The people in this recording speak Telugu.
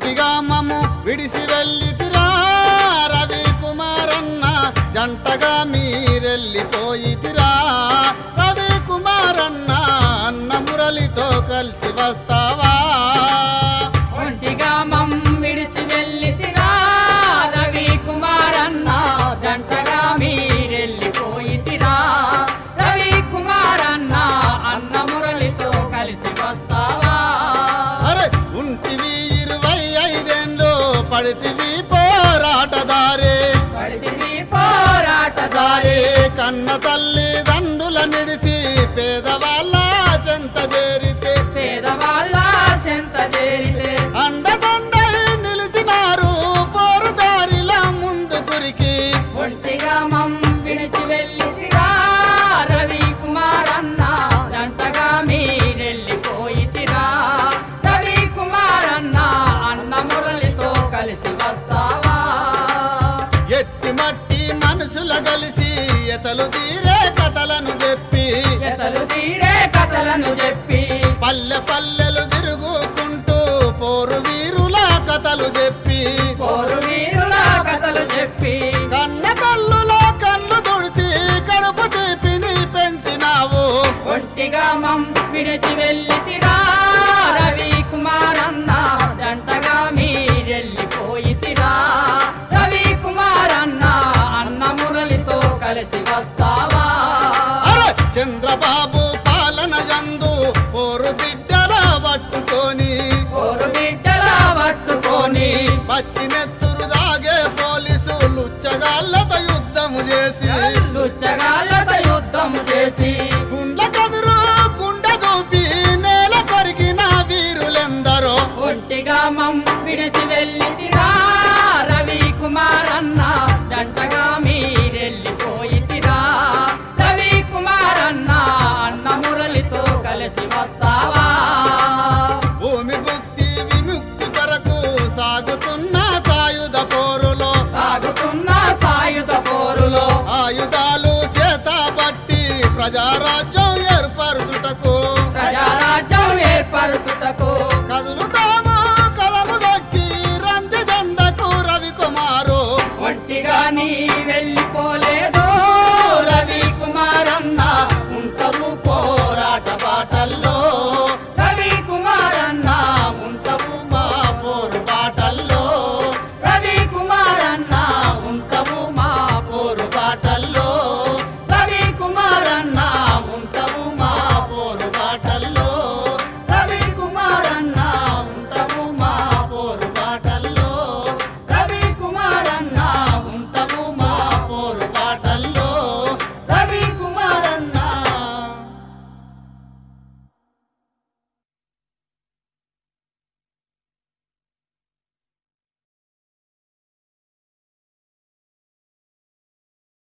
ఒంటిగా మము విడిసి వెళ్ళితిరా. రవి కుమారన్న జంటగా మీరెళ్ళిపోయితిరా. రవి కుమారన్న అన్న మురళితో కలిసి వస్తా పడితివి పోరాటదారే. పడితివి పోరాటదారి. దారే కన్న తల్లి దండుల నిడిచి పేదవాళ్ళ చెంత చేరితే. పేదవాళ్ళ చెంత చేరితే. మనుషుల కలిసి ఎతలు తీరే కథలను చెప్పి ఎతలు తీరే కథలను చెప్పి పల్లె పల్లెలు తిరుగుకుంటూ పోరు వీరుల కథలు చెప్పి పోరు వీరుల కథలు చెప్పి. కన్న కళ్ళులో కళ్ళు తుడిచి కడుపు తీపిని పెంచినావు. ఒంటిగా మమ్ విడిచి వెళ్ళితిరా చంద్రబాబు పాలన యందు ఓరు బిడ్డల పట్టుకొని. ఓరు బిడ్డల పట్టుకొని. పచ్చినెత్తురు దాగే పోలీసు లుచ్చగాళ్ళత యుద్ధం చేసి. లుచ్చగాళ్ళత యుద్ధము చేసి. గుండ్ల కదురు గుండ దూపి మం విడిసి వెళ్ళి ప్రజారాజ్యం ఏర్పరచుటకు. ప్రజారాజ్యం ఏర్పరచుటకు. కదులుతాము కలము దక్కి రంది దండకు రవికుమారు ఒంటిగా నీ